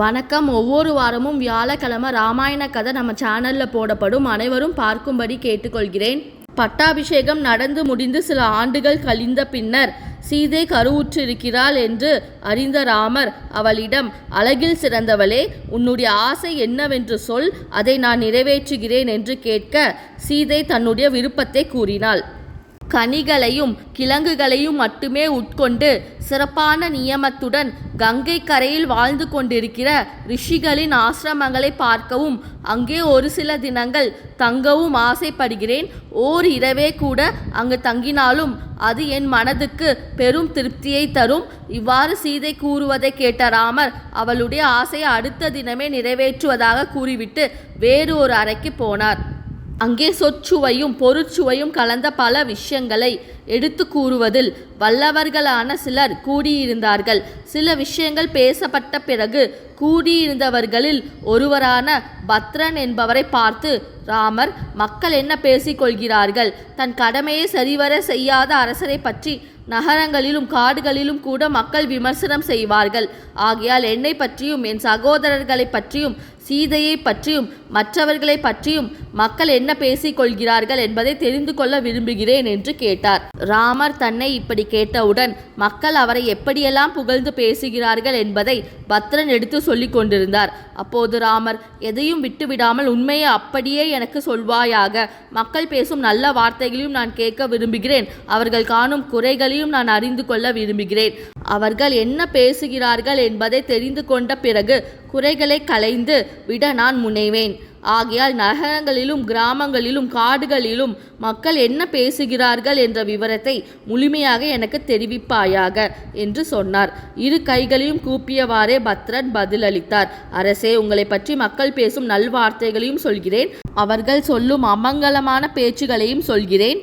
வணக்கம். ஒவ்வொரு வாரமும் வியாழக்கிழமை ராமாயண கதை நம்ம சேனலில் போடப்படும். அனைவரும் பார்க்கும்படி கேட்டுக்கொள்கிறேன். பட்டாபிஷேகம் நடந்து முடிந்து சில ஆண்டுகள் கழிந்த பின்னர் சீதை கருவுற்றிருக்கிறாள் என்று அறிந்த ராமர் அவளிடம் அழகில் சிறந்தவளே உன்னுடைய ஆசை என்னவென்று சொல். அதை நான் நிறைவேற்றுகிறேன் என்று கேட்க சீதை தன்னுடைய விருப்பத்தை கூறினாள். கனிகளையும் கிழங்குகளையும் மட்டுமே உட்கொண்டு சிறப்பான நியமத்துடன் கங்கை கரையில் வாழ்ந்து கொண்டிருக்கிற ரிஷிகளின் ஆசிரமங்களை பார்க்கவும் அங்கே ஒரு சில தினங்கள் தங்கவும் ஆசைப்படுகிறேன். ஓர் இரவே கூட அங்கு தங்கினாலும் அது என் மனதுக்கு பெரும் திருப்தியை தரும். இவ்வாறு சீதை கூறுவதை கேட்ட ராமர் அவளுடைய ஆசையை அடுத்த தினமே நிறைவேற்றுவதாக கூறிவிட்டு வேறு ஒரு அறைக்கு போனார். அங்கே சொற்சுவையும் பொருட்சுவையும் கலந்த பல விஷயங்களை எடுத்து கூறுவதில் வல்லவர்களான சிலர் கூடியிருந்தார்கள். சில விஷயங்கள் பேசப்பட்ட பிறகு கூடியிருந்தவர்களில் ஒருவரான பத்ரன் என்பவரை பார்த்து ராமர் மக்கள் என்ன பேசிக்கொள்கிறார்கள் தன் கடமையை சரிவர செய்யாத அரசரை பற்றி நகரங்களிலும் காடுகளிலும் கூட மக்கள் விமர்சனம் செய்வார்கள். ஆகையால் என்னை பற்றியும் என் சகோதரர்களை பற்றியும் சீதையை பற்றியும் மற்றவர்களை பற்றியும் மக்கள் என்ன பேசிக்கொள்கிறார்கள் என்பதை தெரிந்து கொள்ள விரும்புகிறேன் என்று கேட்டார். ராமர் தன்னை இப்படி கேட்டவுடன் மக்கள் அவரை எப்படியெல்லாம் புகழ்ந்து பேசுகிறார்கள் என்பதை பத்ரன் எடுத்து சொல்லிக் கொண்டிருந்தார். அப்போது ராமர் எதையும் விட்டுவிடாமல் உண்மையை அப்படியே எனக்கு சொல்வாயாக. மக்கள் பேசும் நல்ல வார்த்தைகளையும் நான் கேட்க விரும்புகிறேன். அவர்கள் காணும் குறைகளையும் நான் அறிந்து கொள்ள விரும்புகிறேன். அவர்கள் என்ன பேசுகிறார்கள் என்பதை தெரிந்து கொண்ட பிறகு குறைகளை களைந்து விட நான் முனைவேன். ஆகையால் நகரங்களிலும் கிராமங்களிலும் காடுகளிலும் மக்கள் என்ன பேசுகிறார்கள் என்ற விவரத்தை முழுமையாக எனக்கு தெரிவிப்பாயாக என்று சொன்னார். இரு கைகளையும் கூப்பியவாறே பத்ரன் பதிலளித்தார். அரசே உங்களை பற்றி மக்கள் பேசும் நல்வார்த்தைகளையும் சொல்கிறேன். அவர்கள் சொல்லும் அமங்கலமான பேச்சுகளையும் சொல்கிறேன்.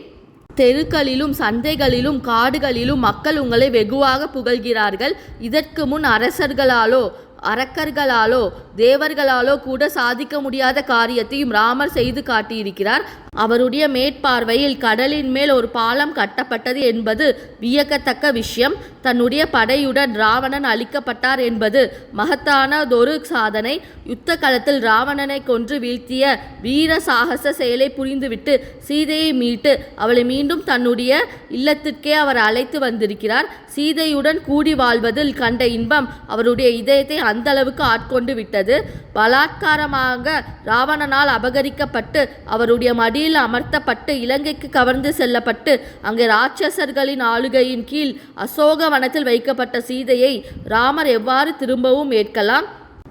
தெருக்களிலும் சந்தைகளிலும் காடுகளிலும் மக்கள் உங்களை வெகுவாக புகழ்கிறார்கள். இதற்கு முன் அரசர்களாலோ அரக்கர்களாலோ தேவர்களாலோ கூட சாதிக்க முடியாத காரியத்தையும் ராமர் செய்து காட்டியிருக்கிறார். அவருடைய மேற்பார்வையில் கடலின் மேல் ஒரு பாலம் கட்டப்பட்டது என்பது வியக்கத்தக்க விஷயம். தன்னுடைய படையுடன் ராவணன் அழிக்கப்பட்டார் என்பது மகத்தானதொரு சாதனை. யுத்த களத்தில் ராவணனை கொன்று வீழ்த்திய வீர சாகச செயலை புரிந்துவிட்டு சீதையை மீட்டு அவளை மீண்டும் தன்னுடைய இல்லத்திற்கே அவர் அழைத்து வந்திருக்கிறார். சீதையுடன் கூடி வாழ்வதில் கண்ட இன்பம் அவருடைய இதயத்தை அந்த அளவுக்கு ஆட்கொண்டு விட்டது. பலாத்காரமாக ராவணனால் அபகரிக்கப்பட்டு அவருடைய மடியில் அமர்த்தப்பட்டு இலங்கைக்கு கவர்ந்து செல்லப்பட்டு அங்கே ராட்சசர்களின் ஆளுகையின் கீழ் அசோக வனத்தில் வைக்கப்பட்ட சீதையை ராமர் எவ்வாறு திரும்பவும் ஏற்கலாம்?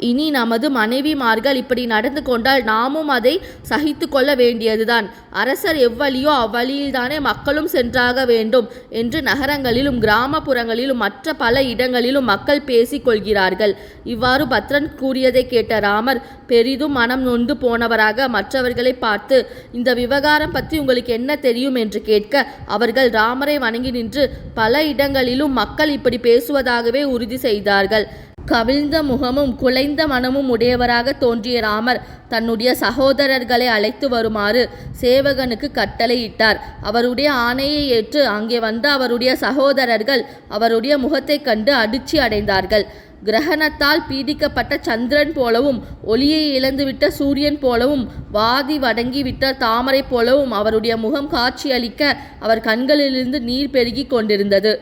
இனி நமது மனைவிமார்கள் இப்படி நடந்து கொண்டால் நாமும் அதை சகித்து கொள்ள வேண்டியதுதான். அரசர் எவ்வழியோ அவ்வழியில்தானே மக்களும் சென்றாக வேண்டும் என்று நகரங்களிலும் கிராமப்புறங்களிலும் மற்ற பல இடங்களிலும் மக்கள் பேசிக் கொள்கிறார்கள். இவ்வாறு பத்ரன் கூறியதை கேட்ட ராமர் பெரிதும் மனம் நொந்து போனவராக மற்றவர்களை பார்த்து இந்த விவகாரம் பற்றி உங்களுக்கு என்ன தெரியும்? என்று கேட்க அவர்கள் ராமரை வணங்கி நின்று பல இடங்களிலும் மக்கள் இப்படி பேசுவதாகவே உறுதி செய்தார்கள். கவிழ்ந்த முகமும் குலைந்த மனமும் உடையவராக தோன்றிய ராமர் தன்னுடைய சகோதரர்களை அழைத்து வருமாறு சேவகனுக்கு கட்டளையிட்டார். அவருடைய ஆணையை ஏற்று அங்கே வந்த அவருடைய சகோதரர்கள் அவருடைய முகத்தைக் கண்டு அதிர்ச்சி அடைந்தார்கள். கிரகணத்தால் பீடிக்கப்பட்ட சந்திரன் போலவும் ஒளியை இழந்துவிட்ட சூரியன் போலவும் வாதி வடங்கிவிட்ட தாமரை போலவும் அவருடைய முகம் காட்சியளிக்க அவர் கண்களிலிருந்து நீர் பெருகி கொண்டிருந்தது.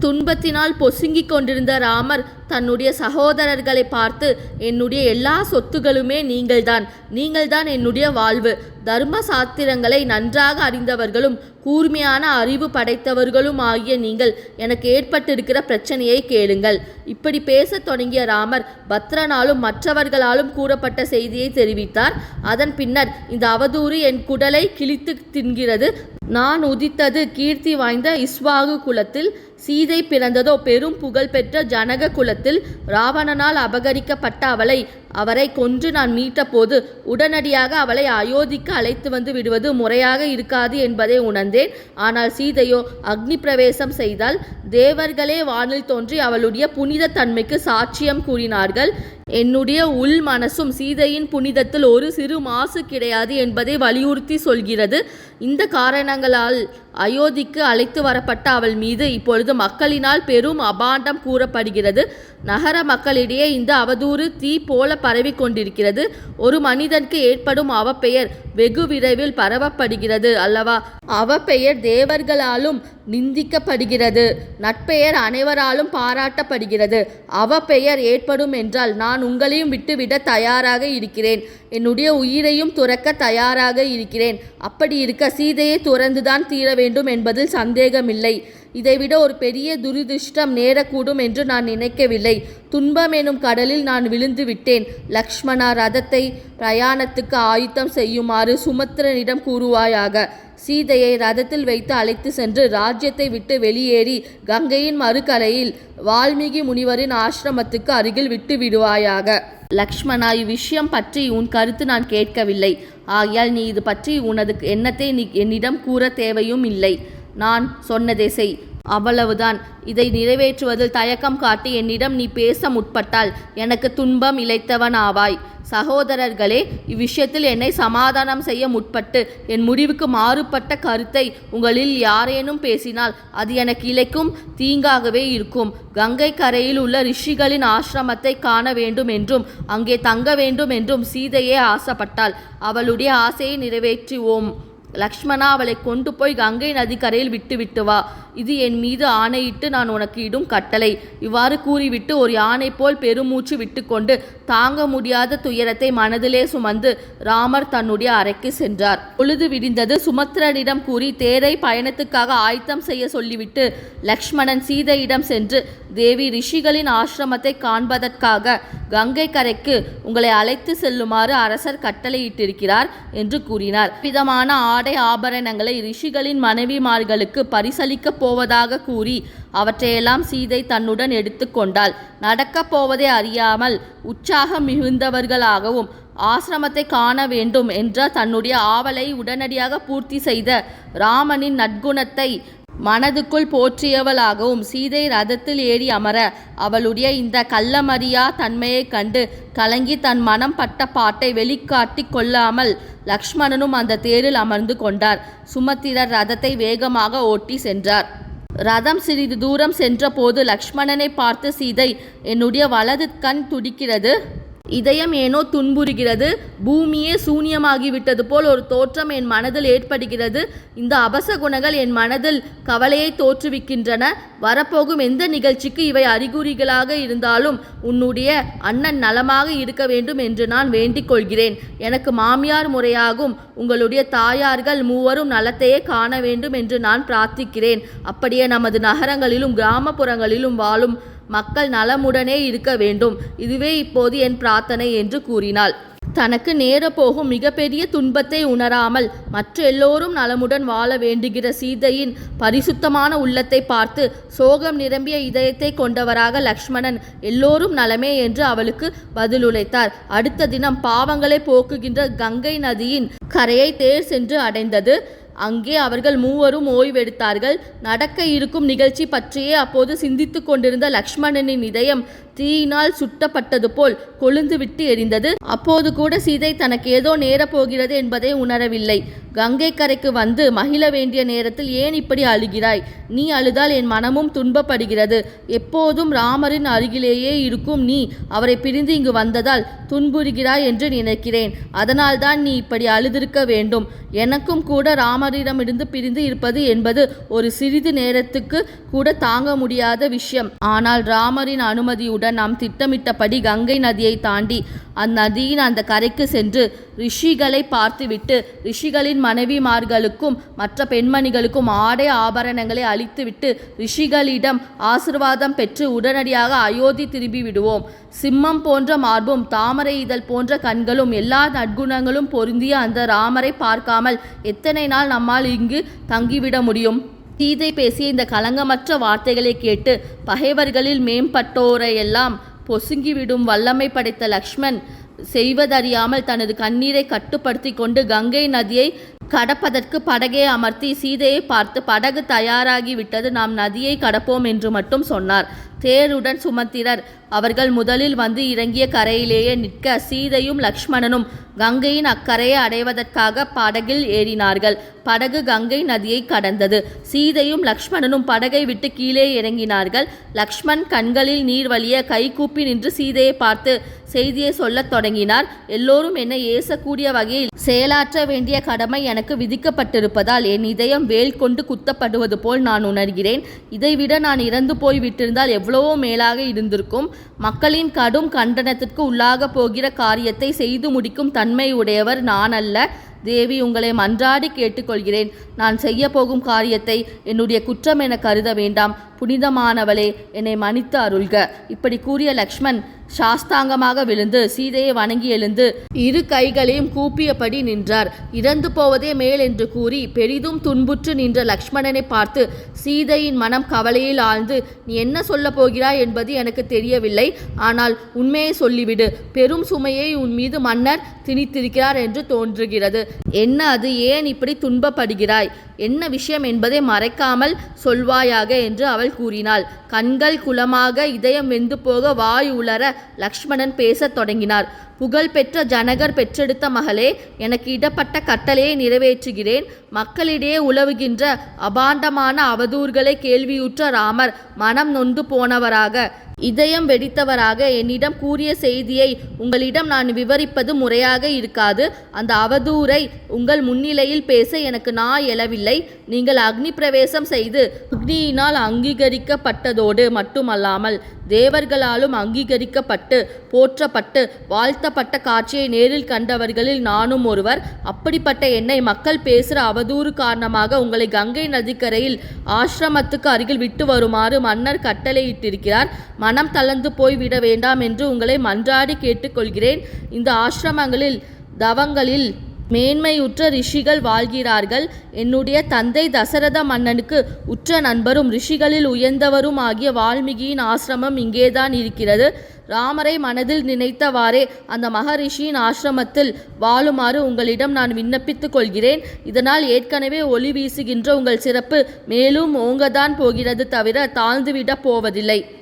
துன்பத்தினால் பொசுங்கிக் கொண்டிருந்த ராமர் தன்னுடைய சகோதரர்களை பார்த்து என்னுடைய எல்லா சொத்துகளுமே நீங்கள்தான். நீங்கள்தான் என்னுடைய வாழ்வு. தர்ம சாத்திரங்களை நன்றாக அறிந்தவர்களும் கூர்மையான அறிவு படைத்தவர்களும் ஆகிய நீங்கள் எனக்கு ஏற்பட்டிருக்கிற பிரச்சனையை கேளுங்கள். இப்படி பேசத் தொடங்கிய ராமர் பத்ரனாலும் மற்றவர்களாலும் கூறப்பட்ட செய்தியை தெரிவித்தார். அதன் பின்னர் இந்த அவதூறு என் குடலை கிழித்து தின்கிறது. நான் உதித்தது கீர்த்தி வாய்ந்த இஸ்வாகு குலத்தில் சீதை பிறந்ததோ பெரும் புகழ்பெற்ற ஜனக குலத்தில் ராவணனால் அபகரிக்கப்பட்ட அவளை அவரை கொன்று நான் மீட்டபோது உடனடியாக அவளை அயோத்திக்கு அழைத்து வந்து விடுவது முறையாக இருக்காது என்பதை உணர்ந்தேன். ஆனால் சீதையோ அக்னி பிரவேசம் செய்தால் தேவர்களே வானில் தோன்றி அவளுடைய புனித தன்மைக்கு சாட்சியம் கூறினார்கள். என்னுடைய உள் மனசும் சீதையின் புனிதத்தில் ஒரு சிறு மாசு கிடையாது என்பதை வலியுறுத்தி சொல்கிறது. இந்த காரணங்களால் அயோத்திக்கு அழைத்து வரப்பட்ட அவள் மீது இப்பொழுது மக்களினால் பெரும் அபாண்டம் கூறப்படுகிறது. நகர மக்களிடையே இந்த அவதூறு தீ போல பரவி கொண்டிருக்கிறது ஒரு மனிதனுக்கு ஏற்படும் அவப்பெயர் வெகு விரைவில் பரவப்படுகிறது அல்லவா? அவப்பெயர் தேவர்களாலும் நிந்திக்கப்படுகிறது. நட்பெயர் அனைவராலும் பாராட்டப்படுகிறது. அவப்பெயர் ஏற்படும் என்றால் நான் உங்களையும் விட்டுவிட தயாராக இருக்கிறேன். என்னுடைய உயிரையும் துறக்க தயாராக இருக்கிறேன். அப்படி இருக்க சீதையை துறந்துதான் தீர வேண்டும் என்பதில் சந்தேகமில்லை. இதைவிட ஒரு பெரிய துரதிருஷ்டம் நேரக்கூடும் என்று நான் நினைக்கவில்லை. துன்பம் எனும் கடலில் நான் விழுந்து விட்டேன். லக்ஷ்மணா ரதத்தை பிரயாணத்துக்கு ஆயுத்தம் செய்யுமாறு சுமத்திரனிடம் கூறுவாயாக. சீதையை ரதத்தில் வைத்து அழைத்து சென்று ராஜ்யத்தை விட்டு வெளியேறி கங்கையின் மறுகரையில் வால்மீகி முனிவரின் ஆசிரமத்துக்கு அருகில் விட்டு விடுவாயாக. லக்ஷ்மணா இவ்விஷயம் பற்றி உன் கருத்து நான் கேட்கவில்லை. ஆகையால் நீ இது பற்றி உனது எண்ணத்தை நீ என்னிடம் கூற தேவையும் இல்லை. நான் சொன்னதை செய். அவ்வளவுதான். இதை நிறைவேற்றுவதில் தயக்கம் காட்டி என்னிடம் நீ பேச முற்பட்டால் எனக்கு துன்பம் இழைத்தவன் ஆவாய் சகோதரர்களே இவ்விஷயத்தில் என்னை சமாதானம் செய்ய முற்பட்டு என் முடிவுக்கு மாறுபட்ட கருத்தை உங்களில் யாரேனும் பேசினால் அது எனக்கு இழைக்கும் தீங்காகவே இருக்கும். கங்கை கரையில் உள்ள ரிஷிகளின் ஆசிரமத்தை காண வேண்டும் என்றும் அங்கே தங்க வேண்டும் என்றும் சீதையே ஆசைப்பட்டாள் அவளுடைய ஆசையை நிறைவேற்றுவோம். லக்ஷ்மணா அவளை கொண்டு போய் கங்கை நதிக்கரையில் விட்டுவிட்டு வா. இது என் மீது ஆணையிட்டு நான் உனக்கு இடும் கட்டளை. இவ்வாறு கூறிவிட்டு ஒரு யானை போல் பெருமூச்சு விட்டுக்கொண்டு தாங்க முடியாத துயரத்தை மனதிலே சுமந்து ராமர் தன்னுடைய அறைக்கு சென்றார். பொழுது விடிந்தது. சுமத்திரனிடம் கூறி தேரை பயணத்துக்காக ஆயத்தம் செய்ய சொல்லிவிட்டு லக்ஷ்மணன் சீதையிடம் சென்று தேவி ரிஷிகளின் ஆசிரமத்தை காண்பதற்காக கங்கை கரைக்கு உங்களை அழைத்து செல்லுமாறு அரசர் கட்டளையிட்டிருக்கிறார் என்று கூறினார். விதமான ஆடை ஆபரணங்களை ரிஷிகளின் மனைவிமார்களுக்கு பரிசளிக்கப் போவதாக கூறி அவற்றையெல்லாம் சீதை தன்னுடன் எடுத்துக்கொண்டாள் நடக்கப் போவதை அறியாமல் உற்சாகம் மிகுந்தவர்களாகவும் ஆசிரமத்தை காண வேண்டும் என்ற தன்னுடைய ஆவலை உடனடியாக பூர்த்தி செய்த ராமனின் நற்குணத்தை மனதுக்குள் போற்றியவளாகவும் சீதை ரதத்தில் ஏறி அமர அவளுடைய இந்த கள்ளமறியா தன்மையைக் கண்டு கலங்கி தன் மனம் பட்ட பாட்டை வெளிக்காட்டி கொள்ளாமல் லக்ஷ்மணனும் அந்த தேரில் அமர்ந்து கொண்டார். சுமத்திரர் ரதத்தை வேகமாக ஓட்டி சென்றார். ரதம் சிறிது தூரம் சென்றபோது லக்ஷ்மணனை பார்த்து சீதை என்னுடைய வலது கண் துடிக்கிறது. இதயம் ஏனோ துன்புறுகிறது பூமியே சூனியமாகிவிட்டது போல் ஒரு தோற்றம் என் மனதில் ஏற்படுகிறது. இந்த அபச குணங்கள் என் மனதில் கவலையை தோற்றுவிக்கின்றன. வரப்போகும் எந்த நிகழ்ச்சிக்கு இவை அறிகுறிகளாக இருந்தாலும் உன்னுடைய அண்ணன் நலமாக இருக்க வேண்டும் என்று நான் வேண்டிக் கொள்கிறேன். எனக்கு மாமியார் முறையாகும். உங்களுடைய தாயார்கள் மூவரும் நலத்தையே காண வேண்டும் என்று நான் பிரார்த்திக்கிறேன். அப்படியே நமது நகரங்களிலும் கிராமப்புறங்களிலும் வாழும் மக்கள் நலமுடனே இருக்க வேண்டும். இதுவே இப்போது என் பிரார்த்தனை என்று கூறினாள். தனக்கு நேரப்போகும் மிகப்பெரிய துன்பத்தை உணராமல் மற்ற எல்லோரும் நலமுடன் வாழ வேண்டுகிற சீதையின் பரிசுத்தமான உள்ளத்தை பார்த்து சோகம் நிரம்பிய இதயத்தை கொண்டவராக லக்ஷ்மணன் எல்லோரும் நலமே என்று அவளுக்கு பதிலுரைத்தார். அடுத்த தினம் பாவங்களை போக்குகின்ற கங்கை நதியின் கரையை தேர் சென்று அடைந்தது. அங்கே அவர்கள் மூவரும் ஓய்வெடுத்தார்கள். நடக்க இருக்கும் நிகழ்ச்சி பற்றியே அப்போது சிந்தித்து கொண்டிருந்த லக்ஷ்மணனின் இதயம் தீயினால் சுட்டப்பட்டது போல் கொழுந்துவிட்டு எரிந்தது. அப்போது கூட சீதை தனக்கு ஏதோ நேரப்போகிறது என்பதை உணரவில்லை. கங்கை கரைக்கு வந்து மகிழ வேண்டிய நேரத்தில் ஏன் இப்படி அழுகிறாய்? நீ அழுதால் என் மனமும் துன்பப்படுகிறது. எப்போதும் ராமரின் அருகிலேயே இருக்கும் நீ அவரை பிரிந்து இங்கு வந்ததால் துன்புறுகிறாய் என்று நினைக்கிறேன். அதனால்தான் நீ இப்படி அழுதிருக்க வேண்டும். எனக்கும் கூட ராமரிடமிருந்து பிரிந்து இருப்பது என்பது ஒரு சிறிது நேரத்துக்கு கூட தாங்க முடியாத விஷயம். ஆனால் ராமரின் அனுமதியுடன் நாம் திட்டமிட்டபடி கங்கை நதியை தாண்டி அந்நதியின் அந்த கரைக்கு சென்று ரிஷிகளை பார்த்துவிட்டு ரிஷிகளின் மனைவிமார்களுக்கும் மற்ற பெண்மணிகளுக்கும் ஆடை ஆபரணங்களை அளித்துவிட்டு ரிஷிகளிடம் ஆசிர்வாதம் பெற்று உடனடியாக அயோத்தி திரும்பி விடுவோம் சிம்மம் போன்ற மார்பும் தாமரை இதழ் போன்ற கண்களும் எல்லா நற்குணங்களும் பொருந்திய அந்த ராமரை பார்க்காமல் எத்தனை நாள் நம்மால் இங்கு தங்கிவிட முடியும்? சீதை பேசிய இந்த களங்கமற்ற வார்த்தைகளை கேட்டு பகைவர்களில் மேம்பட்டோரையெல்லாம் பொசுங்கிவிடும் வல்லமை படைத்த லக்ஷ்மண் செய்வதறியாமல் தனது கண்ணீரை கட்டுப்படுத்தி கொண்டு கங்கை நதியை கடப்பதற்கு படகை அமர்த்தி சீதையை பார்த்து படகு தயாராகிவிட்டது. நாம் நதியை கடப்போம் என்று மட்டும் சொன்னார். தேருடன் சுமத்திரர் அவர்கள் முதலில் வந்து இறங்கிய கரையிலேயே நிற்க சீதையும் லக்ஷ்மணனும் கங்கையின் அக்கரையை அடைவதற்காக படகில் ஏறினார்கள். படகு கங்கை நதியை கடந்தது. சீதையும் லக்ஷ்மணனும் படகை விட்டு கீழே இறங்கினார்கள். லக்ஷ்மண் கண்களில் நீர் வழிய கைகூப்பி நின்று சீதையை பார்த்து செய்தியை சொல்லத் தொடங்கினார். எல்லோரும் என்னை ஏசக்கூடிய வகையில் செயலாற்ற வேண்டிய கடமை எனக்கு விதிக்கப்பட்டிருப்பதால் என் இதயம் வேல் கொண்டு குத்தப்படுவது போல் நான் உணர்கிறேன். இதைவிட நான் இறந்து போய் விட்டிருந்தால் எவ்வளவு மேலாக இருந்திருக்கும். மக்களின் கடும் கண்டனத்திற்கு உள்ளாக போகிற காரியத்தை செய்து முடிக்கும் தன்மை உடையவர் நான் அல்ல தேவி உங்களை மன்றாடி கேட்டுக்கொள்கிறேன். நான் செய்ய போகும் காரியத்தை என்னுடைய குற்றம் என கருத வேண்டாம். புனிதமானவளே என்னை மன்னித்து அருள்க. இப்படி கூறிய லக்ஷ்மண் சாஸ்தாங்கமாக விழுந்து சீதையை வணங்கி எழுந்து இரு கைகளையும் கூப்பியபடி நின்றார். இறந்து போவதே மேல் என்று கூறி பெரிதும் துன்புற்று நின்ற லக்ஷ்மணனை பார்த்து சீதையின் மனம் கவலையில் ஆழ்ந்து நீ என்ன சொல்ல போகிறாய் என்பது எனக்கு தெரியவில்லை. ஆனால் உண்மையை சொல்லிவிடு. பெரும் சுமையை உன் மீது மன்னர் திணித்திருக்கிறார் என்று தோன்றுகிறது. என்ன அது? ஏன் இப்படி துன்பப்படுகிறாய்? என்ன விஷயம் என்பதை மறைக்காமல் சொல்வாயாக என்று அவள் கூறினாள். கண்கள் குலமாக இதயம் வெந்து போக வாய் உளர லக்ஷ்மணன் பேசத் தொடங்கினார். புகழ்பெற்ற ஜனகர் பெற்றெடுத்த மகளே எனக்கு இடப்பட்ட கட்டளையை நிறைவேற்றுகிறேன். மக்களிடையே உலவுகின்ற அபாண்டமான அவதூறுகளை கேள்வியுற்ற ராமர் மனம் நொந்து போனவராக இதயம் வெடித்தவராக என்னிடம் கூறிய செய்தியை உங்களிடம் நான் விவரிப்பது முறையாக இருக்காது. அந்த அவதூறை உங்கள் முன்னிலையில் பேச எனக்கு நா எழவில்லை. நீங்கள் அக்னி பிரவேசம் செய்து அக்னியினால் அங்கீகரிக்கப்பட்டதோடு மட்டுமல்லாமல் தேவர்களாலும் அங்கீகரிக்கப்பட்டு போற்றப்பட்டு வாழ்த்தப்பட்ட காட்சியை நேரில் கண்டவர்களில் நானும் ஒருவர். அப்படிப்பட்ட என்னை மக்கள் பேசுகிற அவதூறு காரணமாக உங்களை கங்கை நதிக்கரையில் ஆசிரமத்துக்கு அருகில் விட்டு வருமாறு மன்னர் கட்டளையிட்டிருக்கிறார். மனம் தளர்ந்து போய் விட வேண்டாம் என்று உங்களை மன்றாடி கேட்டுக்கொள்கிறேன். இந்த ஆசிரமங்களில் தவங்களில் மேன்மையுற்ற ரிஷிகள் வாழ்கிறார்கள். என்னுடைய தந்தை தசரத மன்னனுக்கு உற்ற நண்பரும் ரிஷிகளில் உயர்ந்தவரும் ஆகிய வால்மீகியின் ஆசிரமம் இங்கேதான் இருக்கிறது. ராமரை மனதில் நினைத்தவாறே அந்த மகரிஷியின் ஆசிரமத்தில் வாழுமாறு உங்களிடம் நான் விண்ணப்பித்துக் கொள்கிறேன். இதனால் ஏற்கனவே ஒளி வீசுகின்ற உங்கள் சிறப்பு மேலும் ஓங்கதான் போகிறது தவிர தாழ்ந்துவிடப் போவதில்லை.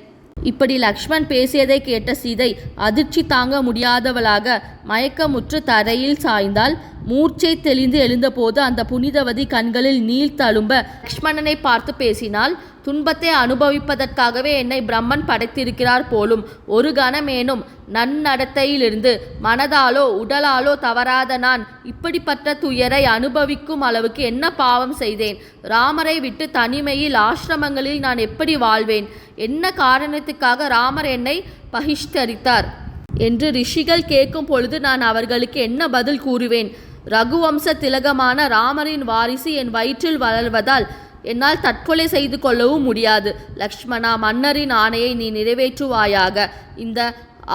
இப்படி லக்ஷ்மண் பேசியதை கேட்ட சீதை அதிர்ச்சி தாங்க முடியாதவளாக மயக்கமுற்று தரையில் சாய்ந்தால் மூர்ச்சை தெளிந்து எழுந்தபோது அந்த புனிதவதி கண்களில் நீர் தழும்ப லக்ஷ்மணனை பார்த்து பேசினாள். துன்பத்தை அனுபவிப்பதற்காகவே என்னை பிரம்மன் படைத்திருக்கிறார் போலும் ஒரு கணமேனும் நன்னடத்தையிலிருந்து மனதாலோ உடலாலோ தவறாத நான் இப்படிப்பட்ட துயரை அனுபவிக்கும் அளவுக்கு என்ன பாவம் செய்தேன்? ராமரை விட்டு தனிமையில் ஆசிரமங்களில் நான் எப்படி வாழ்வேன்? என்ன காரணத்துக்காக ராமர் என்னை பகிஷ்கரித்தார்? என்று ரிஷிகள் கேட்கும் பொழுது நான் அவர்களுக்கு என்ன பதில் கூறுவேன்? ரகுவம்ச திலகமான ராமரின் வாரிசு என் வயிற்றில் வளர்வதால் என்னால் தற்கொலை செய்து கொள்ளவும் முடியாது. லக்ஷ்மணா மன்னரின் ஆணையை நீ நிறைவேற்றுவாயாக. இந்த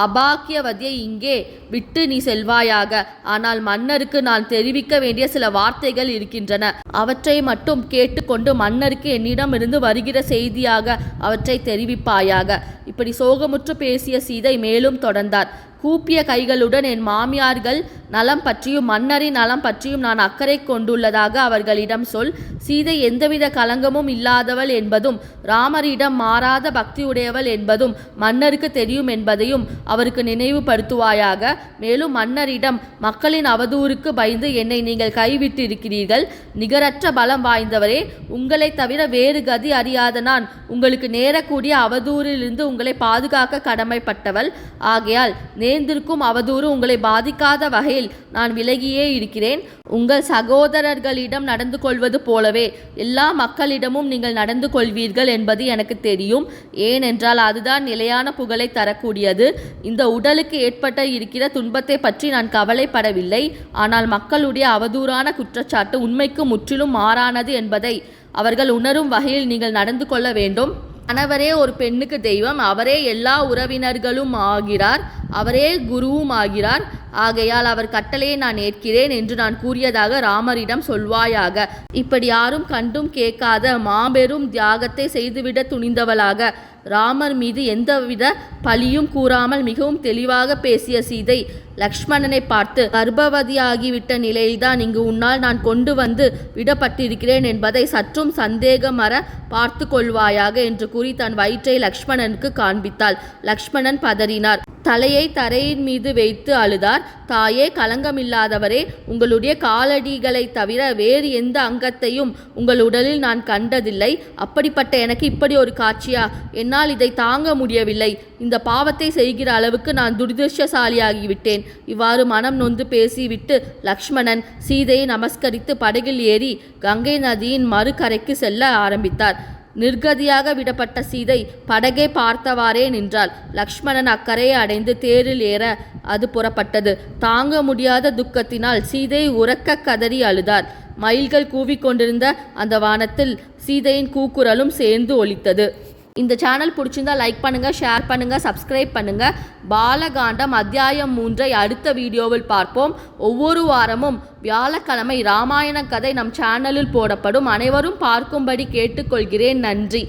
அபாக்கியவதியை இங்கே விட்டு நீ செல்வாயாக. ஆனால் மன்னருக்கு நான் தெரிவிக்க வேண்டிய சில வார்த்தைகள் இருக்கின்றன. அவற்றை மட்டும் கேட்டுக்கொண்டு மன்னருக்கு என்னிடமிருந்து வருகிற செய்தியாக அவற்றை தெரிவிப்பாயாக. இப்படி சோகமுற்று பேசிய சீதை மேலும் தொடர்ந்தார். கூப்பிய கைகளுடன் என் மாமியார்கள் நலம் பற்றியும் மன்னரின் நலம் பற்றியும் நான் அக்கறை கொண்டுள்ளதாக அவர்களிடம் சொல். சீதை எந்தவித களங்கமும் இல்லாதவள் என்பதும் ராமரிடம் மாறாத பக்தியுடையவள் என்பதும் மன்னருக்கு தெரியும் என்பதையும் அவருக்கு நினைவுபடுத்துவாயாக. மேலும் மன்னரிடம் மக்களின் அவதூறுக்கு பயந்து என்னை நீங்கள் கைவிட்டிருக்கிறீர்கள். நிகரற்ற பலம் வாய்ந்தவரே உங்களை தவிர வேறு கதி அறியாத நான் உங்களுக்கு நேரக்கூடிய அவதூறிலிருந்து உங்களை பாதுகாக்க கடமைப்பட்டவள். ஆகையால் நேர்ந்திருக்கும் அவதூறு உங்களை பாதிக்காத வகையில் நான் விலகியே இருக்கிறேன். உங்கள் சகோதரர்களிடம் நடந்து கொள்வது போலவே எல்லா மக்களிடமும் நீங்கள் நடந்து கொள்வீர்கள் என்பது எனக்கு தெரியும். ஏனென்றால் அதுதான் நிலையான புகழை தரக்கூடியது. இந்த உடலுக்கு ஏற்பட்ட இருக்கிற துன்பத்தை பற்றி நான் கவலைப்படவில்லை. ஆனால் மக்களுடைய அவதூறான குற்றச்சாட்டு உண்மைக்கு முற்றிலும் மாறானது என்பதை அவர்கள் உணரும் வகையில் நீங்கள் நடந்து கொள்ள வேண்டும். கணவரே ஒரு பெண்ணுக்கு தெய்வம் அவரே எல்லா உறவினர்களும் ஆகிறார் அவரே குருவும் ஆகிறார். ஆகையால் அவர் கட்டளையை நான் ஏற்கிறேன் என்று நான் கூறியதாக ராமரிடம் சொல்வாயாக. இப்படி யாரும் கண்டும் கேட்காத மாபெரும் தியாகத்தை செய்துவிட துணிந்தவளாக. ராமர் மீது எந்தவித பழியும் கூறாமல் மிகவும் தெளிவாக பேசிய சீதை லக்ஷ்மணனை பார்த்து கர்ப்பவதியாகிவிட்ட நிலையில்தான் இங்கு உன்னால் நான் கொண்டு வந்து விடப்பட்டிருக்கிறேன் என்பதை சற்றும் சந்தேகமற பார்த்து கொள்வாயாக என்று கூறி தன் வயிற்றை லக்ஷ்மணனுக்கு காண்பித்தாள். லக்ஷ்மணன் பதறினார். தலையை தரையின் மீது வைத்து அழுதார். தாயே களங்கமில்லாதவரே உங்களுடைய காலடிகளை தவிர வேறு எந்த அங்கத்தையும் உங்கள் உடலில் நான் கண்டதில்லை. அப்படிப்பட்ட எனக்கு இப்படி ஒரு காட்சியா? என்னால் இதை தாங்க முடியவில்லை. இந்த பாவத்தை செய்கிற அளவுக்கு நான் துர்திருஷ்டசாலியாகிவிட்டேன் இவ்வாறு மனம் நொந்து பேசிவிட்டு லக்ஷ்மணன் சீதையை நமஸ்கரித்து படகில் ஏறி கங்கை நதியின் மறுகரைக்கு செல்ல ஆரம்பித்தார். நிர்கதியாக விடப்பட்ட சீதை படகை பார்த்தவாறே நின்றாள். லக்ஷ்மணன் அக்கரையை அடைந்து தேரில் ஏற அது புறப்பட்டது. தாங்க முடியாத துக்கத்தினால் சீதை உறக்க கதறி அழுதார். மயில்கள் கூவிக்கொண்டிருந்த அந்த வானத்தில் சீதையின் கூக்குரலும் சேர்ந்து ஒலித்தது. இந்த சேனல் பிடிச்சிருந்தா லைக் பண்ணுங்க ஷேர் பண்ணுங்க சப்ஸ்கிரைப் பண்ணுங்க. பாலகாண்டம் அத்தியாயம் மூன்றை அடுத்த வீடியோவில் பார்ப்போம். ஒவ்வொரு வாரமும் வியாழக்கிழமை ராமாயண கதை நம் சேனலில் போடப்படும். அனைவரும் பார்க்கும்படி கேட்டுக்கொள்கிறேன். நன்றி.